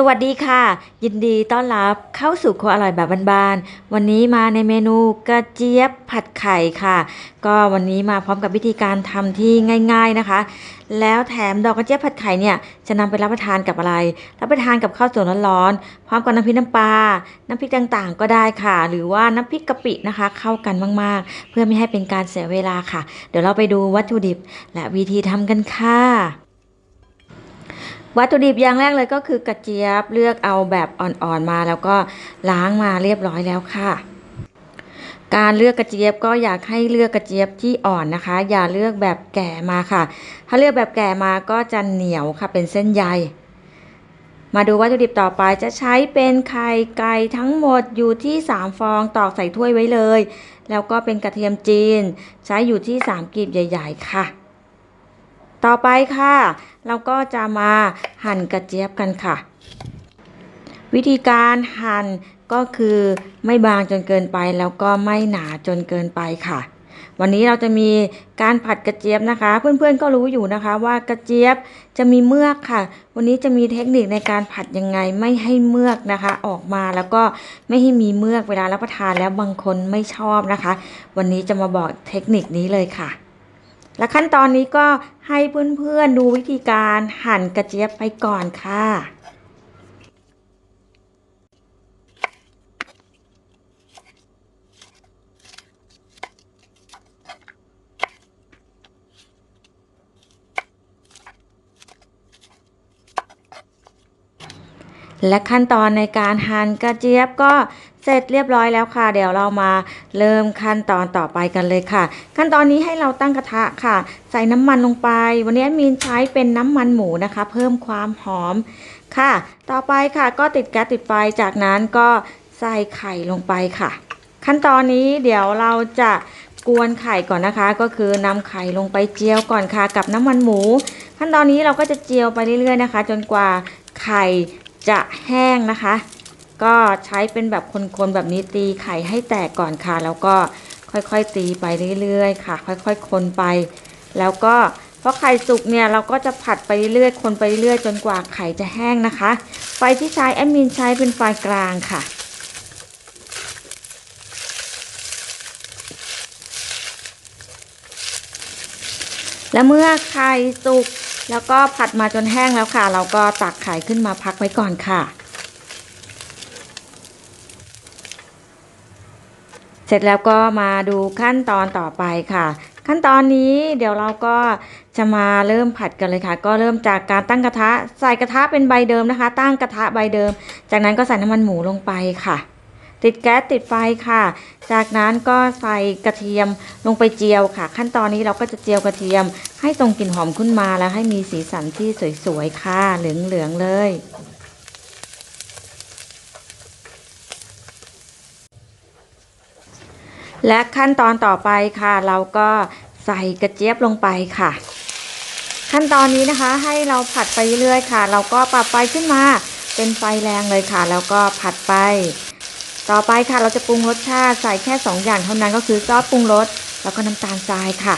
สวัสดีค่ะ ยินดีต้อนรับเข้าสู่ครัวอร่อยแบบบ้านๆวันนี้มาในเมนูกระเจี๊ยบผัดไข่ค่ะ ก็วันนี้มาพร้อมกับวิธีการทำที่ง่าย ๆนะคะ แล้วแถมดอกกระเจี๊ยบผัดไข่เนี่ยจะนำไปรับประทานกับอะไร รับประทานกับข้าวสวยร้อนๆพร้อมกับน้ำพริกน้ำปลาน้ำพริกต่างๆ ก็ได้ค่ะ หรือว่าน้ำพริกกะปินะคะ เข้ากันมากๆ เพื่อไม่ให้เป็นการเสียเวลาค่ะ เดี๋ยวเราไปดูวัตถุดิบ และวิธีทำกันค่ะ วัตถุดิบอย่างแรกเลยก็คือกระเจี๊ยบเลือกเอาแบบอ่อนๆมาแล้วก็ล้างมาเรียบร้อยแล้วค่ะ การเลือกกระเจี๊ยบก็อยากให้เลือกกระเจี๊ยบที่อ่อนนะคะ อย่าเลือกแบบแก่มาค่ะ ถ้าเลือกแบบแก่มาก็จะเหนียวค่ะเป็นเส้นใยมาดูวัตถุดิบต่อไปจะใช้เป็นไข่ไก่ทั้งหมดอยู่ที่ 3 ฟองตอกใส่ถ้วยไว้เลย แล้วก็เป็นกระเทียมจีน ใช้อยู่ที่ 3กลีบใหญ่ ๆ ค่ะ ต่อไปค่ะ เราก็จะมาหั่นกระเจี๊ยบกันค่ะ วิธีการหั่นก็คือไม่บางจนเกินไปแล้วก็ไม่หนาจนเกินไปค่ะ วันนี้เราจะมีการผัดกระเจี๊ยบนะคะ เพื่อนๆก็รู้อยู่นะคะ ว่ากระเจี๊ยบจะมีเมือกค่ะ วันนี้จะมีเทคนิคในการผัดยังไงไม่ให้เมือกนะคะ ออกมาแล้วก็ไม่ให้มีเมือกเวลารับประทานแล้วบางคนไม่ชอบนะคะ วันนี้จะมาบอกเทคนิคนี้เลยค่ะ และขั้นตอนนี้ก็ให้เพื่อนๆดูวิธีการหั่นกระเจี๊ยบไปก่อนค่ะ และขั้นตอนในการหั่นกระเจี๊ยบก็เสร็จเรียบร้อยแล้วค่ะ เดี๋ยวเรามาเริ่มขั้นตอนต่อไปกันเลยค่ะ ขั้นตอนนี้ให้เราตั้งกระทะค่ะ ใส่น้ำมันลงไป วันนี้มีนใช้เป็นน้ำมันหมูนะคะ เพิ่มความหอมค่ะ ต่อไปค่ะก็ติดแก๊สติดไฟจากนั้นก็ใส่ไข่ลงไปค่ะ ขั้นตอนนี้เดี๋ยวเราจะกวนไข่ก่อนนะคะ ก็คือนำไข่ลงไปเจียวก่อนค่ะ กับน้ำมันหมู ขั้นตอนนี้เราก็จะเจียวไปเรื่อยๆนะคะ จนกว่าไข่ จะแห้งนะคะ ก็ใช้เป็นแบบคนๆแบบนี้ตีไข่ให้แตกก่อนค่ะ แล้วก็ค่อยๆตีไปเรื่อยๆค่ะ ค่อยๆคนไป แล้วก็พอไข่สุกเนี่ยเราก็จะผัดไปเรื่อยๆคนไปเรื่อยๆจนกว่าไข่จะแห้งนะคะ ไฟที่ใช้แอดมินใช้เป็นไฟกลางค่ะและเมื่อไข่สุก แล้วก็ผัดมาจนแห้งแล้วค่ะ เราก็ตักไข่ขึ้นมาพักไว้ก่อนค่ะ เสร็จแล้วก็มาดูขั้นตอนต่อไปค่ะ ขั้นตอนนี้เดี๋ยวเราก็จะมาเริ่มผัดกันเลยค่ะ ก็เริ่มจากการตั้งกระทะ ใส่กระทะเป็นใบเดิมนะคะ ตั้งกระทะใบเดิม จากนั้นก็ใส่น้ำมันหมูลงไปค่ะ ติดแก๊สติดไฟค่ะ จากนั้นก็ใส่กระเทียมลงไปเจียวค่ะ ขั้นตอนนี้เราก็จะเจียวกระเทียม ให้ทรงกลิ่นหอมขึ้นมาแล้วให้มีสีสันที่สวยๆค่ะ เหลืองๆเลยและขั้นตอนต่อไปค่ะ เราก็ใส่กระเจี๊ยบลงไปค่ะ ขั้นตอนนี้นะคะให้เราผัดไปเรื่อยๆค่ะ เราก็ปรับไฟขึ้นมาเป็นไฟแรงเลยค่ะ แล้วก็ผัดไป ต่อไปค่ะเราจะปรุงรสชาติใส่แค่ 2 อย่างเท่านั้นก็คือซอสปรุงรสแล้วก็น้ำตาลทรายค่ะ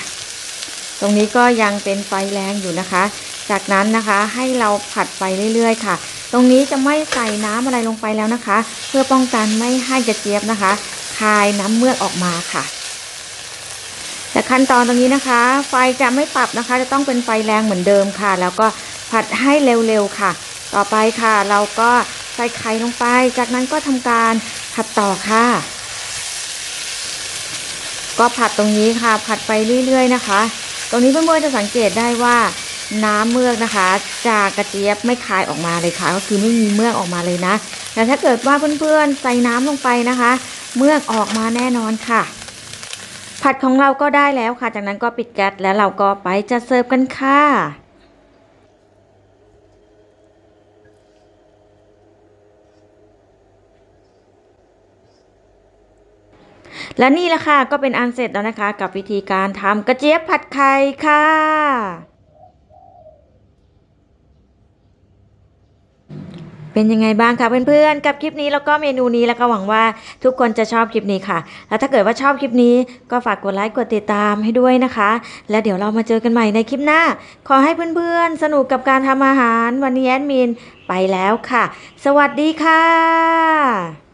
ตรงนี้ก็ยังเป็นไฟแรงอยู่นะคะ จากนั้นนะคะให้เราผัดไปเรื่อยๆ ค่ะ ตรงนี้จะไม่ใส่น้ำอะไรลงไปแล้วนะคะ เพื่อป้องกันไม่ให้กระเจี๊ยบนะคะ คายน้ำเมือกออกมาค่ะแต่ขั้นตอนตรงนี้นะคะ ไฟจะไม่ปรับนะคะ จะต้องเป็นไฟแรงเหมือนเดิมค่ะ แล้วก็ผัดให้เร็วๆค่ะ ต่อไปค่ะ เราก็ใส่ไข่ลงไป จากนั้นก็ทำการ ผัดต่อค่ะ ก็ผัดตรงนี้ค่ะ ผัดไปเรื่อยๆนะคะ ตรงนี้เพื่อนๆจะสังเกตได้ว่าน้ำเมือกนะคะ จากกระเจี๊ยบไม่คายออกมาเลยค่ะ ก็คือไม่มีเมือกออกมาเลยนะแต่ถ้าเกิดว่าเพื่อนๆใส่น้ำลงไปนะคะ เมือกออกมาแน่นอนค่ะ ผัดของเราก็ได้แล้วค่ะ จากนั้นก็ปิดแก๊สแล้วเราก็ไปจะเสิร์ฟกันค่ะ และนี่แหละค่ะก็เป็นอันเสร็จแล้วนะคะ กับวิธีการทำกระเจี๊ยบผัดไข่ค่ะเป็นยังไงบ้างคะเพื่อนๆ กับคลิปนี้แล้วก็เมนูนี้แล้วก็หวังว่าทุกคนจะชอบคลิปนี้ค่ะ แล้วถ้าเกิดว่าชอบคลิปนี้ก็ฝากกดไลค์กดติดตามให้ด้วยนะคะ แล้วเดี๋ยวเรามาเจอกันใหม่ในคลิปหน้า ขอให้เพื่อนๆ สนุกกับการทำอาหารวันนี้แอดมินไปแล้วค่ะ สวัสดีค่ะ